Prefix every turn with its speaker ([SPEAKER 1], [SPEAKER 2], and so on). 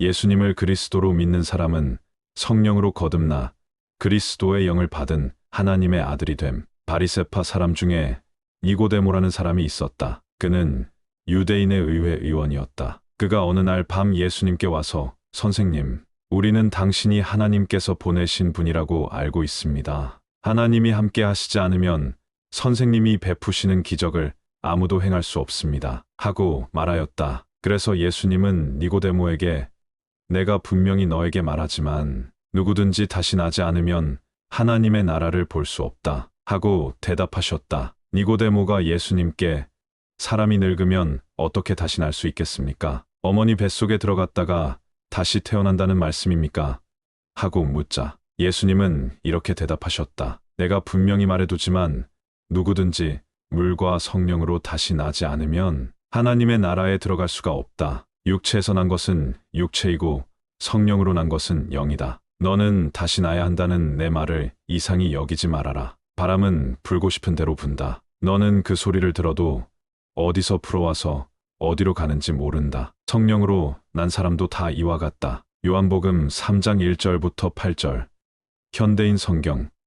[SPEAKER 1] 예수님을 그리스도로 믿는 사람은 성령으로 거듭나 그리스도의 영을 받은 하나님의 아들이 됨. 바리세파 사람 중에 니고데모라는 사람이 있었다. 그는 유대인의 의회 의원이었다. 그가 어느 날 밤 예수님께 와서 선생님, 우리는 당신이 하나님께서 보내신 분이라고 알고 있습니다. 하나님이 함께 하시지 않으면 선생님이 베푸시는 기적을 아무도 행할 수 없습니다. 하고 말하였다. 그래서 예수님은 니고데모에게 내가 분명히 너에게 말하지만 누구든지 다시 나지 않으면 하나님의 나라를 볼 수 없다. 하고 대답하셨다. 니고데모가 예수님께 사람이 늙으면 어떻게 다시 날 수 있겠습니까? 어머니 뱃속에 들어갔다가 다시 태어난다는 말씀입니까? 하고 묻자 예수님은 이렇게 대답하셨다. 내가 분명히 말해두지만 누구든지 물과 성령으로 다시 나지 않으면 하나님의 나라에 들어갈 수가 없다. 육체에서 난 것은 육체이고 성령으로 난 것은 영이다. 너는 다시 나야 한다는 내 말을 이상히 여기지 말아라. 바람은 불고 싶은 대로 분다. 너는 그 소리를 들어도 어디서 불어와서 어디로 가는지 모른다. 성령으로 난 사람도 다 이와 같다. 요한복음 3장 1절부터 8절. 현대인 성경